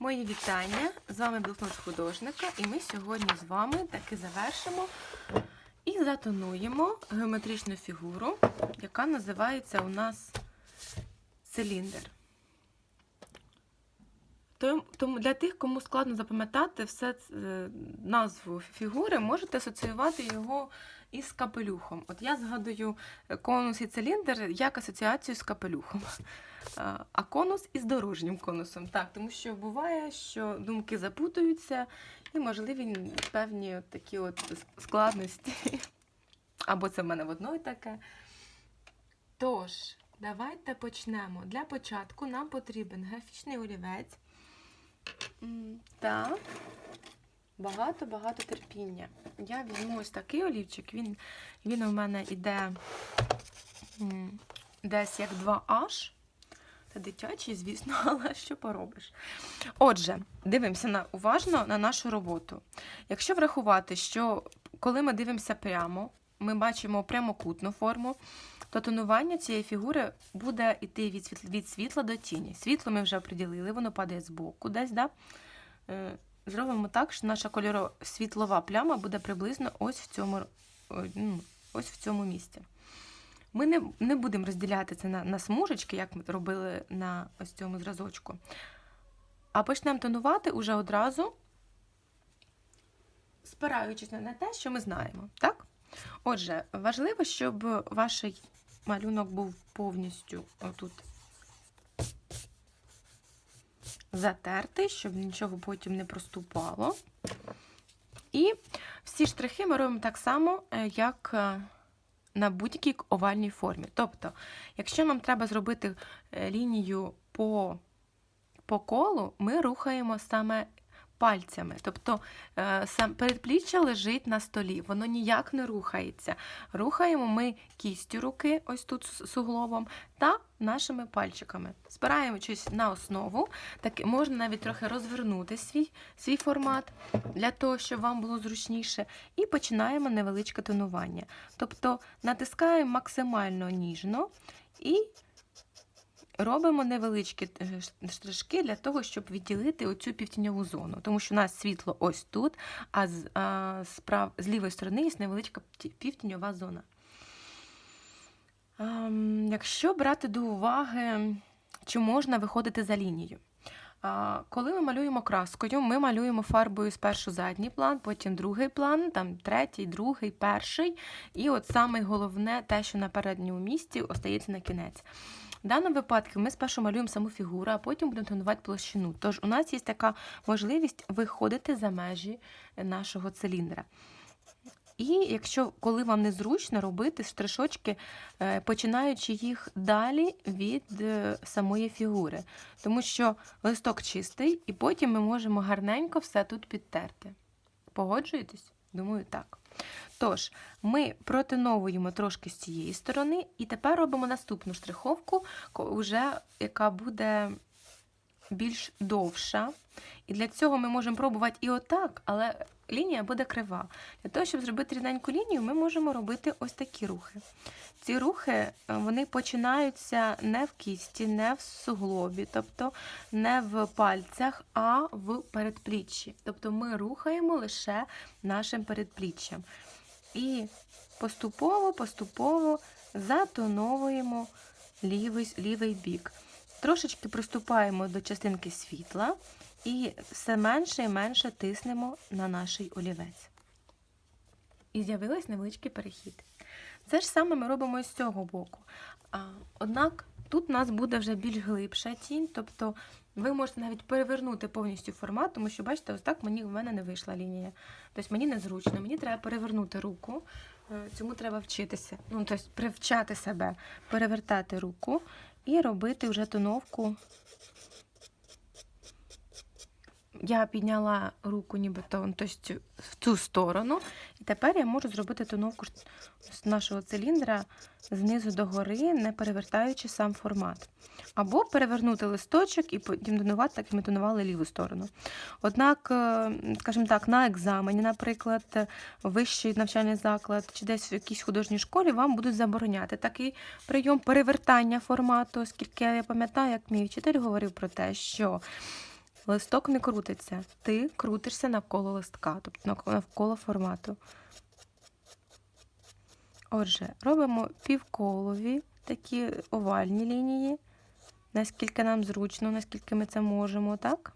Мої вітання! З вами блокнот художника, і ми сьогодні з вами таки завершимо і затонуємо геометричну фігуру, яка називається у нас циліндр. Тому для тих, кому складно запам'ятати все е, назву фігури, можете асоціювати його із капелюхом. От я згадую конус і циліндр як асоціацію з капелюхом. А, А конус із дорожнім конусом. Так, тому що буває, що думки запутуються і можливі певні такі от складності. Або це в мене в одної таке. Тож, давайте почнемо. Для початку нам потрібен графічний олівець та багато-багато терпіння. Я візьму ось такий олівчик, він, він у мене іде м, десь як 2H. Дитячий, звісно, але що поробиш. Отже, дивимося на, уважно на нашу роботу. Якщо врахувати, що коли ми дивимося прямо, ми бачимо прямокутну форму, то тонування цієї фігури буде йти від світла, від світла до тіні. Світло ми вже оприділили, воно падає збоку десь. Да? Е, Зробимо так, що наша кольоро світлова пляма буде приблизно ось в цьому, ну, ось в цьому місці. Ми не, не будемо розділяти це на, на смужечки, як ми робили на ось цьому зразочку. А почнемо тонувати уже одразу, спираючись на те, що ми знаємо. Так? Отже, важливо, щоб ваш малюнок був повністю отут затертий, щоб нічого потім не проступало. І всі штрихи ми робимо так само, е, як е, на будь-якій овальній формі. Тобто, якщо нам треба зробити е, лінію по, по колу, ми рухаємо саме пальцями. Тобто е, сам передпліччя лежить на столі, воно ніяк не рухається. Рухаємо ми кістю руки, ось тут суглобом, та нашими пальчиками. Спираючись на основу, так можна навіть трохи розвернути свій, свій формат для того, щоб вам було зручніше, і починаємо невеличке тонування. Тобто натискаємо максимально ніжно і робимо невеличкі е, штришки для того, щоб відділити оцю півтіньову зону. Тому що у нас світло ось тут, а з, а, з, прав, з лівої сторони є невеличка півтіньова зона. Ем, Якщо брати до уваги, чи можна виходити за лінію. А, Коли ми малюємо краскою, ми малюємо фарбою спершу задній план, потім другий план, там третій, другий, перший. І от саме головне, те, що на передньому місці, остається на кінець. В даному випадку ми спершу малюємо саму фігуру, а потім будемо тонувати площину. Тож у нас є така можливість виходити за межі нашого циліндра. І якщо коли вам незручно робити штришочки, е, починаючи їх далі від е, самої фігури, тому що листок чистий, і потім ми можемо гарненько все тут підтерти. Погоджуєтесь? Думаю, так. Тож, ми протиновуємо трошки з цієї сторони, і тепер робимо наступну штриховку, яка буде більш довша. І для цього ми можемо пробувати і отак, але лінія буде крива. Для того, щоб зробити рівненьку лінію, ми можемо робити ось такі рухи. Ці рухи е, вони починаються не в кісті, не в суглобі, тобто не в пальцях, а в передпліччі. Тобто ми рухаємо лише нашим передпліччям. І поступово, поступово затоновуємо лівий, лівий бік. Трошечки приступаємо до частинки світла і все менше і менше тиснемо на наш олівець. І з'явився невеличкий перехід. Це ж саме ми робимо і з цього боку. Однак тут у нас буде вже більш глибша тінь, тобто ви можете навіть перевернути повністю формат, тому що, бачите, ось так мені в мене не вийшла лінія. Тобто мені незручно, мені треба перевернути руку. Е, Цьому треба вчитися. Ну, тобто привчати себе, перевертати руку і робити вже тоновку. Я підняла руку нібито ну, тобто, в цю сторону, і тепер я можу зробити тоновку нашого циліндра знизу до гори, не перевертаючи сам формат. Або перевернути листочок і потім тонувати, так як ми тонували ліву сторону. Однак, е, скажімо так, на екзамені, наприклад, вищий навчальний заклад чи десь в якійсь художній школі вам будуть забороняти такий прийом перевертання формату, оскільки я пам'ятаю, як мій вчитель говорив про те, що листок не крутиться. Ти крутишся навколо листка, тобто навколо формату. Отже, робимо півколові такі овальні лінії, наскільки нам зручно, наскільки ми це можемо, так?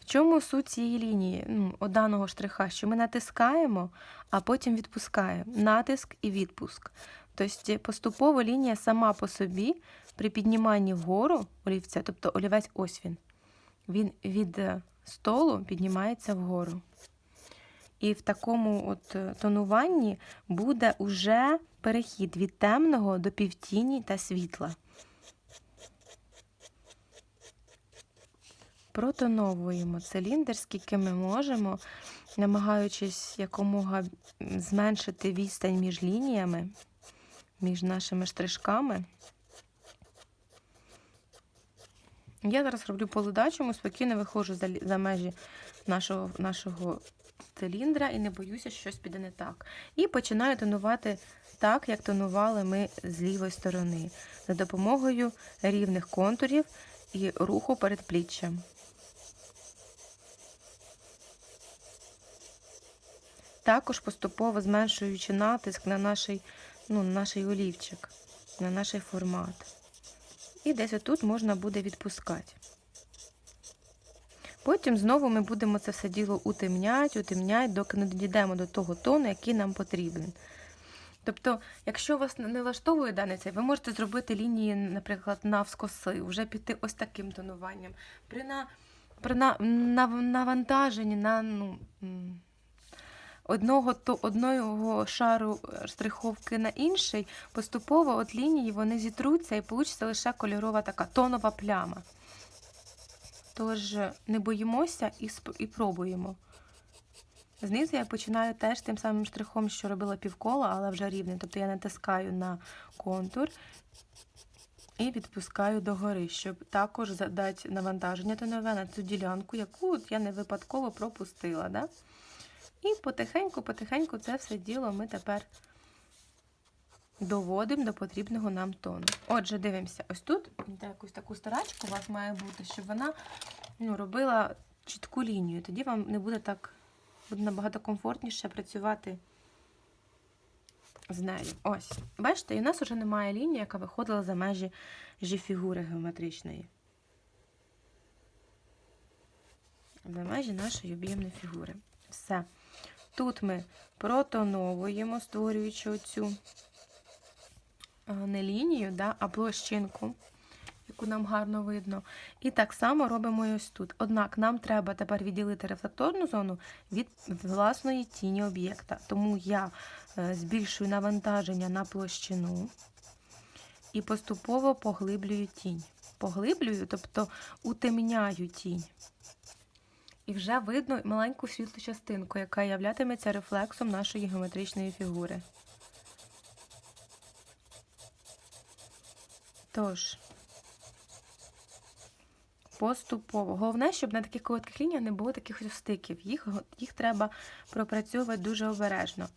В чому суть цієї лінії, ну, даного штриха, що ми натискаємо, а потім відпускаємо. Натиск і відпуск. Тобто поступово лінія сама по собі при підніманні вгору олівця, тобто олівець ось він, він від е, столу піднімається вгору. І в такому от е, тонуванні буде уже перехід від темного до півтіні та світла. Протоновуємо циліндр, скільки ми можемо, намагаючись якомога зменшити відстань між лініями, між нашими штришками. Я зараз роблю по ледачому, спокійно виходжу за, за межі нашого, нашого циліндра і не боюся, що щось піде не так. І починаю тонувати так, як тонували ми з лівої сторони, за допомогою рівних контурів і руху перед пліччям. Також поступово зменшуючи натиск на наш, ну, на наш олівчик, на наш формат. І десь отут можна буде відпускати. Потім знову ми будемо це все діло утемняти, утемняти, доки не дійдемо до того тону, який нам потрібен. Тобто, якщо вас не влаштовує даний цей, ви можете зробити лінії, наприклад, навскоси, вже піти ось таким тонуванням. При, на, при на, на, навантаженні на ну, одного, то, одного шару е, штриховки на інший, поступово от лінії вони зітруться і вийде лише кольорова така тонова пляма. Тож не боїмося і, і пробуємо. Знизу я починаю теж тим самим штрихом, що робила півкола, але вже рівний. Тобто я натискаю на контур і відпускаю догори, щоб також задати навантаження тонове на цю ділянку, яку от я не випадково пропустила. Да? І потихеньку-потихеньку це все діло ми тепер доводимо до потрібного нам тону. Отже, дивимося, ось тут якусь таку старачку у вас має бути, щоб вона ну, робила чітку лінію. Тоді вам не буде так, буде набагато комфортніше працювати з нею. Ось. Бачите, і у нас вже немає лінії, яка виходила за межі жі фігури геометричної. За межі нашої об'ємної фігури. Все. Тут ми протоновуємо, створюючи оцю не лінію, да, а площинку, яку нам гарно видно. І так само робимо ось тут. Однак нам треба тепер відділити рефлекторну зону від власної тіні об'єкта. Тому я е, збільшую навантаження на площину і поступово поглиблюю тінь. Поглиблюю, тобто утемняю тінь. І вже видно маленьку світлу частинку, яка являтиметься рефлексом нашої геометричної фігури. Тож, поступово. Головне, щоб на таких коротких лініях не було таких стиків. Їх, їх треба пропрацьовувати дуже обережно.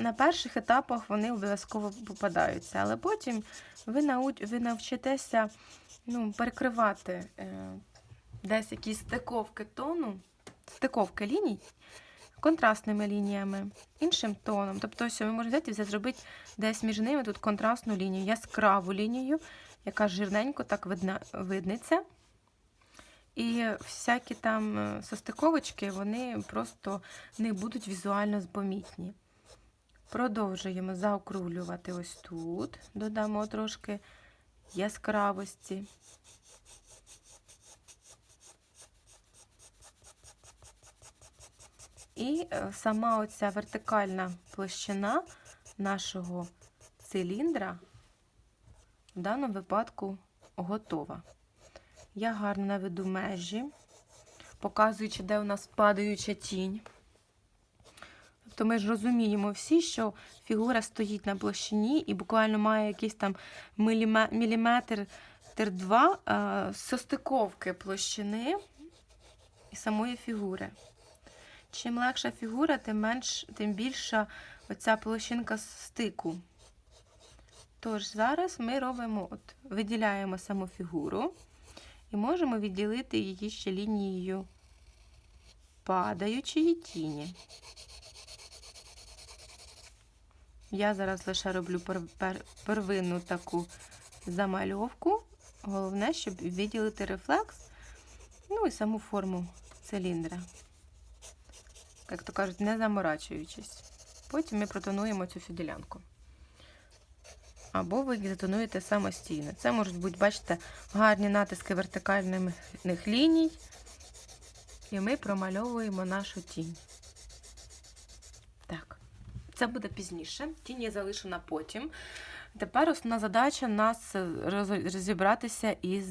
На перших етапах вони обов'язково попадаються, але потім ви, науч, ви навчитеся ну, перекривати е, десь якісь стиковки тону, стиковки ліній контрастними лініями, іншим тоном. Тобто, ось ви можете взяти і зробити десь між ними тут контрастну лінію, яскраву лінію, яка жирненько так видна, видниться. І всякі там е, состиковочки, вони просто не будуть візуально помітні. Продовжуємо заокруглювати ось тут, додамо трошки яскравості. І е, сама оця вертикальна площина нашого циліндра в даному випадку готова. Я гарно наведу межі, показуючи, де у нас падаюча тінь. Тобто ми ж розуміємо всі, що фігура стоїть на площині і буквально має якийсь там міліметр тир два е, состиковки площини і самої фігури. Чим легша фігура, тим менш, тим більша оця площинка стику. Тож зараз ми робимо, от, виділяємо саму фігуру, І можемо відділити її ще лінією падаючої тіні. Я зараз лише роблю пер, пер, первинну таку замальовку. Головне, щоб виділити рефлекс, ну і саму форму циліндра. Як то кажуть, не заморачуючись. Потім ми протонуємо цю всю ділянку. Або ви їх затонуєте самостійно. Це можуть бути, бачите, гарні натиски вертикальних ліній. І ми промальовуємо нашу тінь. Так, це буде пізніше. Тінь я залишу на потім. Тепер основна задача нас розібратися із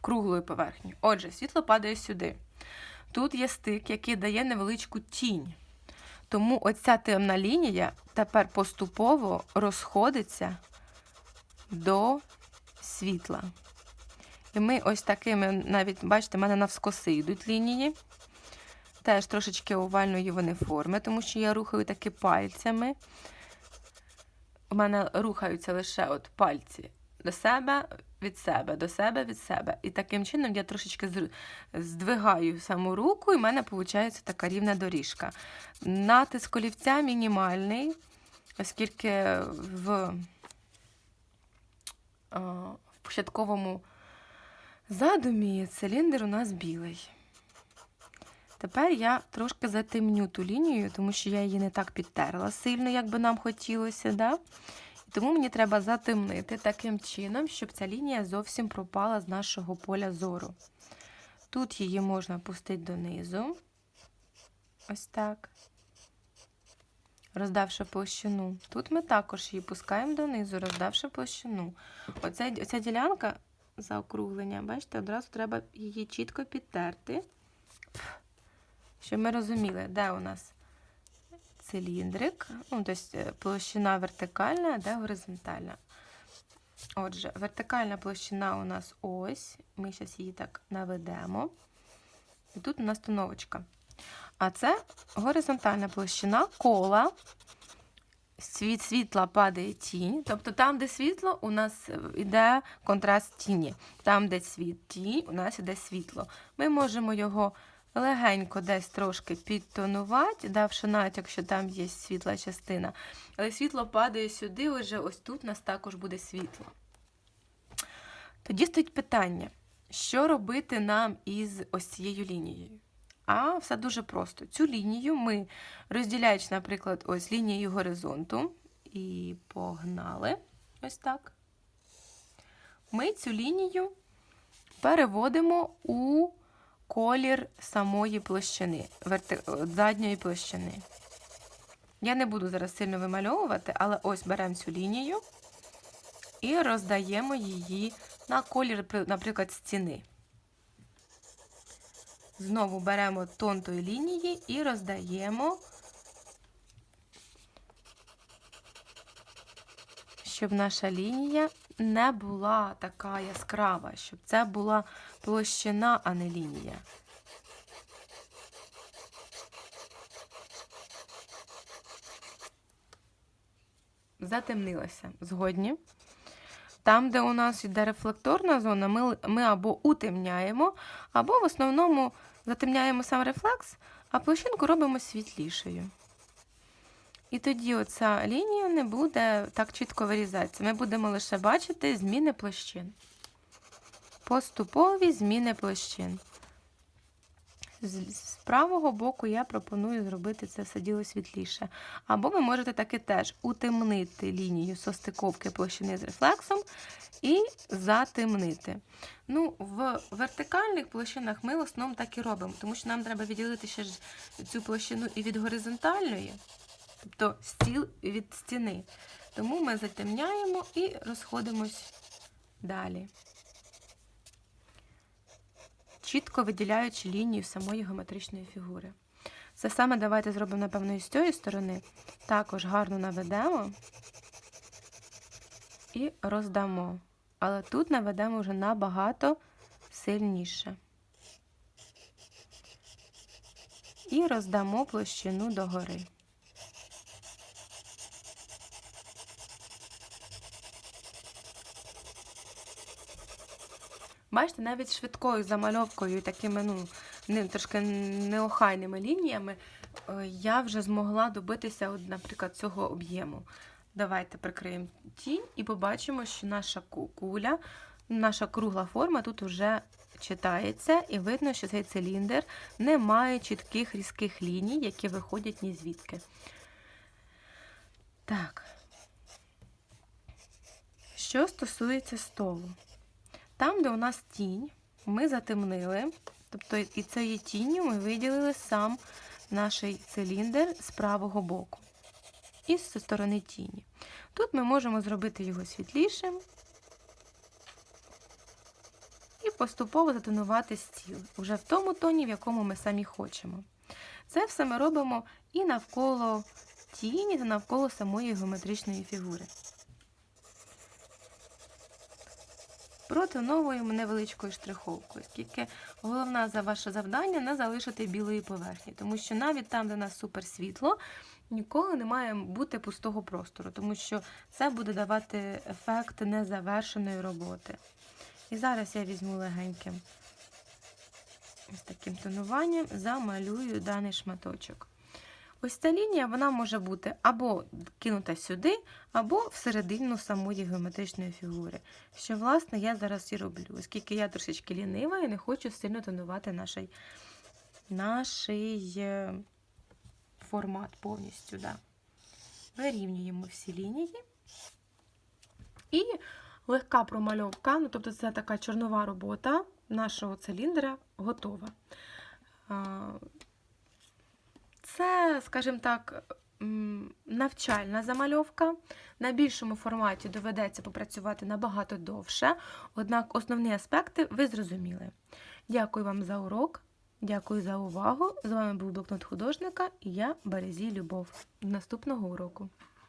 круглою поверхнею. Отже, світло падає сюди. Тут є стик, який дає невеличку тінь. Тому оця темна лінія тепер поступово розходиться до світла. І ми ось такими, навіть, бачите, в мене навскоси йдуть лінії. Теж трошечки овальної вони форми, тому що я рухаю таки пальцями. У мене рухаються лише от пальці до себе, від себе, до себе, від себе. І таким чином я трошечки здвигаю саму руку, і в мене виходить така рівна доріжка. Натиск олівця мінімальний, оскільки в, в початковому задумі циліндр у нас білий. Тепер я трошки затемню ту лінію, тому що я її не так підтерла сильно, як би нам хотілося. Да? Тому мені треба затемнити таким чином, щоб ця лінія зовсім пропала з нашого поля зору. Тут її можна пустити донизу. Ось так. Роздавши площину. Тут ми також її пускаємо донизу, роздавши площину. Оця, оця ділянка заокруглення, бачите, одразу треба її чітко підтерти, щоб ми розуміли, де у нас циліндрик, ну, тобто площина вертикальна, де горизонтальна. Отже, вертикальна площина у нас ось. Ми зараз її так наведемо. І тут у нас тоновочка. А це горизонтальна площина кола. Світ світла падає тінь. Тобто там, де світло, у нас йде контраст тіні. Там, де світ тінь, у нас йде світло. Ми можемо його легенько десь трошки підтонувати, давши натяк, що там є світла частина. Але світло падає сюди, отже, ось тут у нас також буде світло. Тоді стоїть питання, що робити нам із ось цією лінією? А все дуже просто. Цю лінію ми, розділяючи, наприклад, ось лінією горизонту, і погнали ось так. Ми цю лінію переводимо у колір самої площини, задньої площини. Я не буду зараз сильно вимальовувати, але ось беремо цю лінію і роздаємо її на колір, наприклад, стіни. Знову беремо тон тої лінії і роздаємо, щоб наша лінія не була така яскрава, щоб це була площина, а не лінія. Затемнилася згодні. Там, де у нас йде рефлекторна зона, ми ми або утемняємо, або в основному затемняємо сам рефлекс, а площинку робимо світлішою. І тоді оця лінія не буде так чітко вирізатися. Ми будемо лише бачити зміни площин. Поступові зміни площин. З правого боку я пропоную зробити це все діло світліше. Або ви можете таки теж утемнити лінію состиковки площини з рефлексом і затемнити. Ну, В вертикальних площинах ми в основному так і робимо, тому що нам треба відділити ще ж цю площину і від горизонтальної тобто стіл від стіни. Тому ми затемняємо і розходимось далі, чітко виділяючи лінію самої геометричної фігури. Це саме давайте зробимо, напевно, і з цієї сторони. Також гарно наведемо і роздамо. Але тут наведемо вже набагато сильніше. І роздамо площину догори. Бачите, навіть швидкою замальовкою і такими, ну, не, трошки неохайними лініями е, я вже змогла добитися, от, наприклад, цього об'єму. Давайте прикриємо тінь і побачимо, що наша куля, наша кругла форма тут вже читається, і видно, що цей циліндр не має чітких різких ліній, які виходять ні звідки. Так. Що стосується столу, там, де у нас тінь, ми затемнили, тобто і цією тінню ми виділили сам наш циліндр з правого боку і зі сторони тіні. Тут ми можемо зробити його світлішим і поступово затонувати стіл вже в тому тоні, в якому ми самі хочемо. Це все ми робимо і навколо тіні, та навколо самої геометричної фігури. Протоновуємо невеличкою штриховкою, оскільки головне за ваше завдання не залишити білої поверхні, тому що навіть там, де у нас супер світло, ніколи не має бути пустого простору, тому що це буде давати ефект незавершеної роботи. І зараз я візьму легеньким ось таким тонуванням, замалюю даний шматочок. Ось ця лінія вона може бути або кинута сюди, або всередину самої геометричної фігури. Що, власне, я зараз і роблю, оскільки я трошечки лінива і не хочу сильно тонувати наш, наш е, формат повністю. Да. Вирівнюємо всі лінії. І легка промальовка, ну, тобто це така чорнова робота нашого циліндра готова. Це, скажімо так, навчальна замальовка. На більшому форматі доведеться попрацювати набагато довше, однак основні аспекти ви зрозуміли. Дякую вам за урок, дякую за увагу. З вами був блокнот художника і я Березій Любов. До наступного уроку.